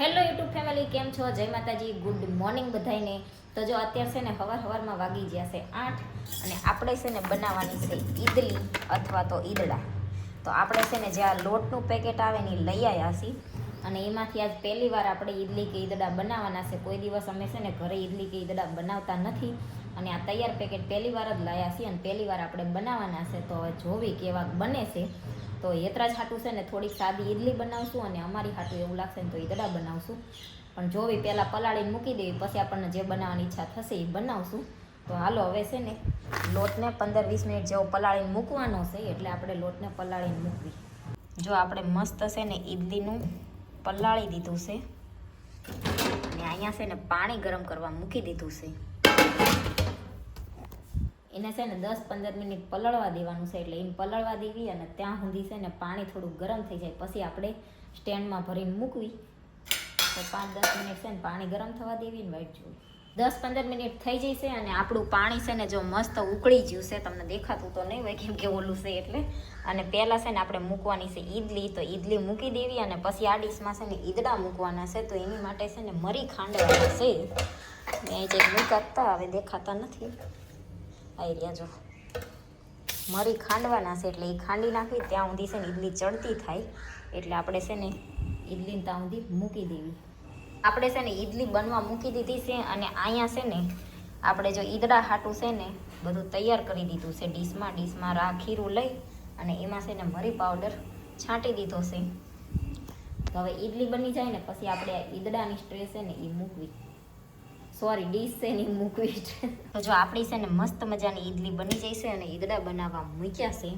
Hello YouTube family, કેમ છો? જય માતાજી, ગુડ મોર્નિંગ બધાને તો જો અત્યારે છે ને હવાર હવારમાં વાગી ગયા છે આઠ અને આપણે છે ને બનાવવાની છે ઈદલી અથવા તો ઈદડા. તો આપણે છે ને જે આ લોટનું પેકેટ આવે ને લઈ આવ્યા છીએ. અને એમાંથી આજ પહેલી વાર આપણે ઈડલી કે ઈદડા બનાવવાના છે. કોઈ દિવસ અમે છે ને ઘરે ઈડલી કે ઈદડા બનાવતા નથી. અને આ તૈયાર પેકેટ પહેલી વાર જ લાયા છીએ અને પહેલી વાર આપણે બનાવવાના છે. તો હવે જોવી કેવા બને છે. તો યતરાજ હાટું છે ને થોડીક સાદી ઈડલી બનાવશું અને અમારી હાટું એવું લાગશે ને તો ઈદડા બનાવશું. પણ જોવી પહેલાં પલાળીને મૂકી દેવી, પછી આપણને જે બનાવવાની ઈચ્છા થશે એ બનાવશું. તો હાલો હવે છે ને લોટને પંદર વીસ મિનિટ જેવો પલાળીને મૂકવાનો છે, એટલે આપણે લોટને પલાળીને મૂકવી. જો આપણે મસ્ત છે ને ઈડલીનું પલાળી દીધું છે. અને અહીંયા છે ને પાણી ગરમ કરવા મૂકી દીધું છે. એને છે ને દસ પંદર મિનિટ પલળવા દેવાનું છે, એટલે એને પલળવા દેવી અને ત્યાં સુધી છે ને પાણી થોડું ગરમ થઈ જાય. પછી આપણે સ્ટેન્ડમાં ભરીને મૂકવી. તો પાંચ દસ મિનિટ છે ને પાણી ગરમ થવા દેવી ને વાઈટ જોવી દસ પંદર મિનિટ થઈ જશે અને આપણું પાણી છે ને જો મસ્ત ઉકળી ગયું છે, તમને દેખાતું તો નહીં હોય કેમ કે ઓલું છે એટલે. અને પહેલાં છે ને આપણે મૂકવાની છે ઈદલી તો ઈદલી મૂકી દેવી અને પછી આ ડીશમાં છે ને ઈદડા મૂકવાના છે, તો એની માટે છે ને મરી ખાંડવાના છે. મેં જે મૂકાતા, હવે દેખાતા નથી. આવી રહ્યા જો. મરી ખાંડવાના છે એટલે એ ખાંડી નાખી ત્યાં સુધી છે ને ઈડલી ચડતી થાય. એટલે આપણે છે ને ઈડલીને ત્યાં સુધી મૂકી દેવી. આપણે છે ને ઈડલી બનવા મૂકી દીધી છે અને અહીંયા છે ને આપણે જો ઈદડા હાટું છે ને બધું તૈયાર કરી દીધું છે. ડીશમાં ડીશમાં રા ખીરું લઈ અને એમાં છે ને મરી પાવડર છાંટી દીધો છે. હવે ઈડલી બની જાય ને પછી આપણે ઈદડાની સ્ટ્રે છે ને એ મૂકવી. સોરી ડીશ છે ને મૂકવી છે. તો જો આપણી છે ને મસ્ત મજાની ઈડલી બની જાય છે અને ઈદડા બનાવવા મૂક્યા છે.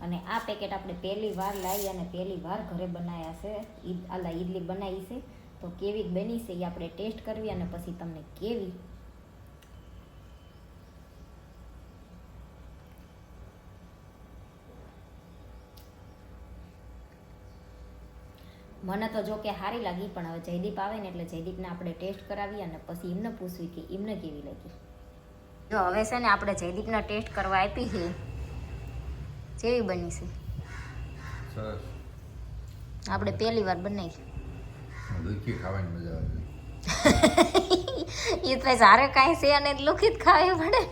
અને આ પેકેટ આપણે પહેલી વાર લાવી અને પહેલી વાર ઘરે બનાવ્યા છે. ઈદ આલા ઈડલી બનાવી છે. તો કેવી બની છે એ આપણે ટેસ્ટ કરવી અને પછી તમને કેવી મને તો જો કે સારી લાગી પણ હવે જયદીપ આવે ને એટલે જયદીપને આપણે ટેસ્ટ કરાવી અને પછી એમને પૂછવી કે એમને કેવી લાગી. જો હવે છે ને આપણે જયદીપને ટેસ્ટ કરવા આપી છે. જેવી બની છે. સરસ. આપણે પહેલી વાર બનાવી. દૂધી ખાવાની મજા આવે એ તો સારે કાંઈ છે અને લુખી જ ખાવી પડે.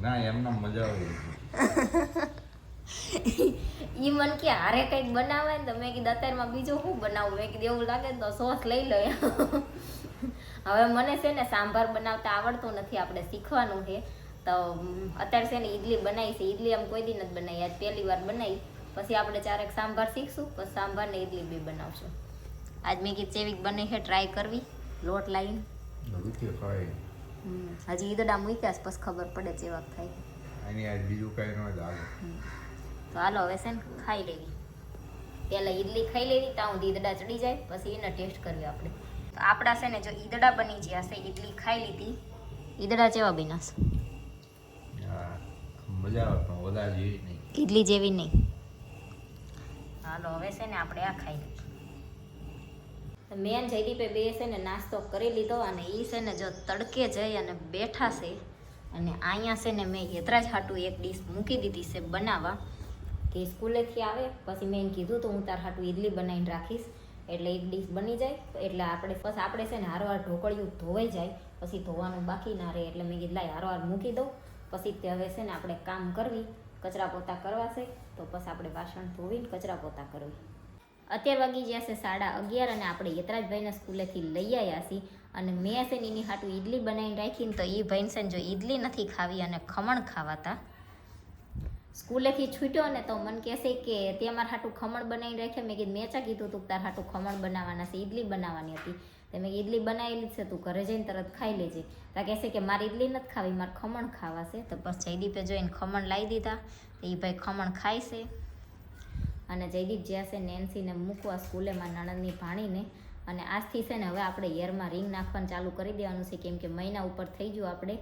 ના એમને મજા આવે. ઈ મન કે હારે કંઈક બનાવે ને તો મેં કીધું અત્યારમાં બીજું શું બનાવું? મેં કીધું એવું લાગે તો સોસ લઈ લો હવે મને છે ને સાંભાર બનાવતા આવડતું નથી આપણે શીખવાનું છે. તો અત્યારે છે ને ઈડલી બનાવી છે. ઈડલી આમ કોઈ દી નથી બનાવી. આજ પહેલી વાર બનાવી. પછી આપણે ચારેક સાંભાર શીખશું પછી સાંભાર ને ઈડલી બી બનાવશું. આજ મેં કીધું ચેવીક બને છે ટ્રાય કરવી. લોટ લાવીને. હજી ઈદડા મૂક્યા પછી ખબર પડે ચેવાક થાય. એની આજ બીજું કાંઈ ન જ આવે તો હાલો હવે છે ને ખાઈ લેવી. પહેલાં ઈડલી ખાઈ લેવી ત્યાં સુધી ઈદડા ચડી જાય પછી એને ટેસ્ટ કરીએ આપણે. તો આપણા છે ને જો ઈદડા બની ગયા છે ઈડલી ખાઈ લીધી ઈદડા જેવા બન્યા મજા આવે પણ વધારે જેવી નહીં. ઈડલી જેવી નહીં. હાલો હવે છે ને આપણે આ ખાઈ લઈએ. મેન જયદીપે બે છે ને નાસ્તો કરી લીધો અને એ છે ને જો તડકે જઈ અને બેઠા છે અને અહીંયા છે ને મેં હેતરાજ હાટું એક ડીશ મૂકી દીધી છે બનાવવા. કે સ્કૂલેથી આવે, પછી મેં એને કીધું તો હું તાર હાટું ઈડલી બનાવીને રાખીશ. એટલે એક ડીશ બની જાય. એટલે આપણે પછી આપણે છે ને હારવાર ઢોકળિયું ધોવાઈ જાય. પછી ધોવાનું બાકી ના રહે. એટલે મેં કીધું, લાય હારવાર મૂકી દઉં. પછી તે હવે છે ને આપણે કામ કરવી. કચરા પોતા કરવા છે. તો પછી આપણે વાસણ ધોવીને કચરા પોતા કરવી. અત્યાર વાગી ગયા છે સાડા અગિયાર અને આપણે યતરાજભાઈને સ્કૂલેથી લઈ આવ્યા છીએ. અને મેં છે ને એની હાટું ઈડલી બનાવીને રાખીને તો એ ભાઈને છે જો ઈડલી નથી ખાવી અને ખમણ ખાવાતા સ્કૂલેથી છૂટ્યો ને તો મને કહેશે કે તે મારા હાટું ખમણ બનાવીને રાખ્યા. મેં કીધું, મેં ચા કીધું તું તાર હાટું ખમણ બનાવવાના છે, ઈડલી બનાવવાની હતી. તો મેં ઇડલી બનાવેલી છે, તું ઘરે જઈને તરત ખાઈ લેજે. તો કહેશે કે મારે ઈડલી નથી ખાવી, મારે ખમણ ખાવા છે. તો બસ જયદીપે જોઈને ખમણ લાવી દીધા. તો એ ભાઈ ખમણ ખાય છે. અને જયદીપ જ્યાં છે નેન્સીને મૂકવા સ્કૂલે માં નણંદની ભાણીને. અને આજથી છે ને હવે આપણે યરમાં રિંગ નાખવાનું ચાલુ કરી દેવાનું છે, કેમ કે મહિના ઉપર થઈ ગયું આપણે.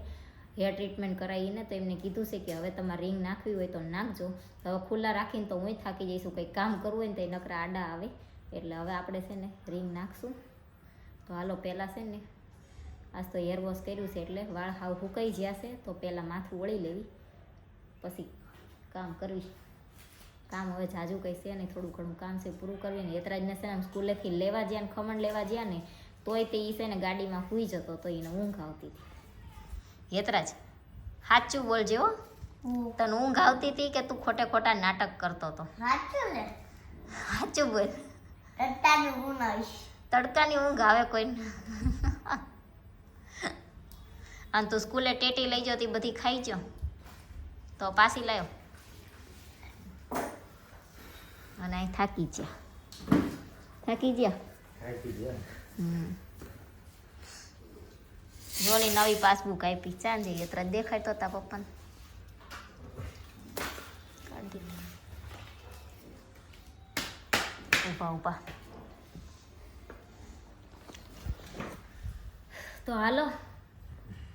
હેર ટ્રીટમેન્ટ કરાવીને તો એમને કીધું છે કે હવે તમારે રિંગ નાખવી હોય તો નાખજો. હવે ખુલ્લા રાખીને તો હું થાકી જઈશું. કંઈક કામ કરવું હોય ને તો એ નકરા આડા આવે. એટલે હવે આપણે છે ને રિંગ નાખશું. તો હાલો પહેલાં છે ને, આજ તો હેર વોશ કર્યું છે એટલે વાળ હાવ હુકાઈ ગયા છે, તો પહેલાં માથું વળી લેવી. પછી કામ કરવી. કામ હવે જાજુ કંઈ છે નહીં, થોડું ઘણું કામ છે, પૂરું કરવી. ને યતરાજને છે ને સ્કૂલેથી લેવા જ્યાં ખમણ લેવા જ્યાં ને, તોય તે ઈ છે ને ગાડીમાં સૂઈ જતો તો એને ઊંઘ આવતી હતી. યતરાજ સાચું બોલજે હો. તને ઊંઘ આવતી હતી કે તું ખોટે ખોટા નાટક કરતો હતો? સાચું બોલ. તડકાની ઊંઘ રટ્ટાનું તડકાની ઊંઘ આવે કોઈને અને તું સ્કૂલે ટેટી લઈ જતી બધી ખાઈ જો તો પાછી લાયો. અને અહીં થાકી ગયા? થાકી ગયા. હમ. જોની નવી પાસબુક આપી. ચાંદી તરત દેખાય તો તા પપ્પાને. ઊભા ઊભા તો હાલો.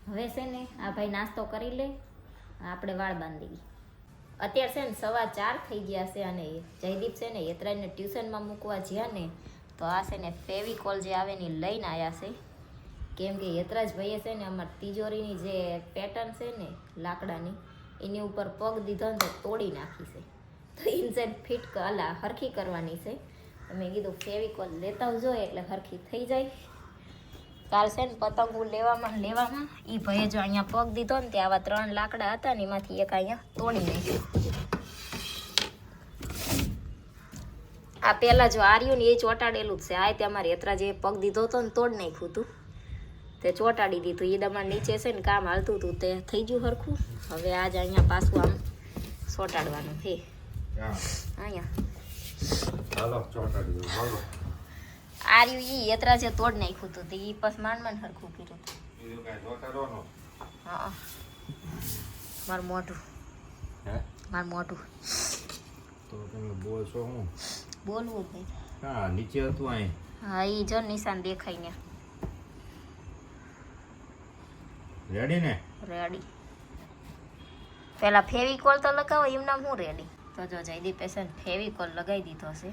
હવે છે ને આ ભાઈ નાસ્તો કરી લે. આપણે વાળ બાંધી અત્યારે છે ને સવા ચાર થઈ ગયા છે અને જયદીપ છે ને યતરાજને ટ્યુશનમાં મૂકવા જ્યાં ને, તો આ છે ને ફેવિકોલ જે આવે ને લઈને આવ્યા છે. કેમ કે યતરાજ ભાઈએ છે ને અમારી તિજોરીની જે પેટર્ન છે ને લાકડાની, એની ઉપર પગ દીધો ને તોડી નાખી છે. તો ઇન્સેન્ટ ફિટ અલા, હરખી કરવાની છે. મેં કીધું ફેવિકોલ લેતા આવજો એટલે હરખી થઈ જાય. કાલ છે ને પતંગો લેવામાં લેવામાં એ ભાઈએ જો અહીંયા પગ દીધો ને તે આવા ત્રણ લાકડા હતા ને એમાંથી એક અહીંયા તોડી નાખ્યું. આ પહેલાં જો આર્યું ને એ ચોટાડેલું જ છે. આ તે અમારે યત્રા જે પગ દીધો હતો ને તોડ નાખ્યું હતું. તે ચોંટાડી દીધું. એ દમણ નીચે છે ને કામ હાલતું હતું તે થઈ ગયું સરખું હવે આજ અહીંયા પાછું આમ ચોંટાડવાનું છે. અહીંયા. આર્યું ઈ યત્રા જે તોડ નાખ્યું હતું તે. ઈ પછી માંડ માંડ હરખું કર્યું હતું. હા મારું મોઢું. મારું મોઢું. તો તમે બોલશો હું? બોલવું ભાઈ હા નીચે હતું અહીં. હા ઈ જો નિશાન દેખાય ને. રેડી ને? રેડી પેલા ફેવિકોલ તો લગાવો એમ નામ હું રેડી તો જો જયદીપ પેશન ફેવિકોલ લગાવી દીધો છે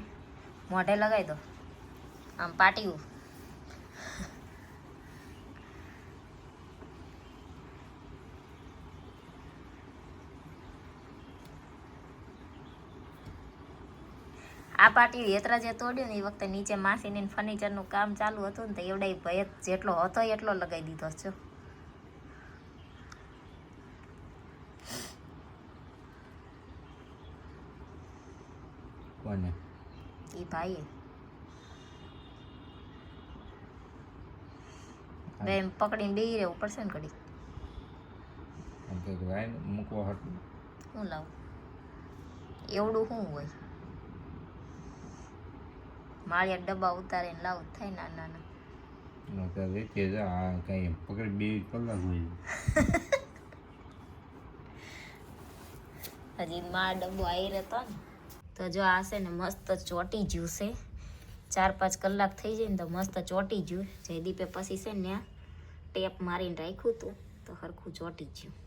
મોઢે લગાવી દો. આમ પાટિયું. આ પાટી એતરા જે તોડ્યું ને એ વખતે નીચે માસીને ફર્નિચરનું કામ ચાલુ હતું ને તો એવડે ભય જેટલો હતો એટલો લગાવી દીધો છે. કોને એ ભાઈએ બે એમ પકડીને બેહી રહેવું પડશે ને કડી એમ કે ભાઈ મૂકવા હતું હું લાવું? એવડું શું હોય? માળિયા ડબ્બા ઉતારીને લાવું થાય ના ના ના તો કંઈ પકડી બે કલાક હોય. હજી માર ડબ્બો આવી રહેતો ને. તો જો આ છે ને મસ્ત ચોટી જ્યું છે. ચાર પાંચ કલાક થઈ જાય ને તો મસ્ત ચોટી જ્યું. જયદીપે પછી છે ને ટેપ મારીને રાખ્યું હતું. તો સરખું ચોટી જ્યું.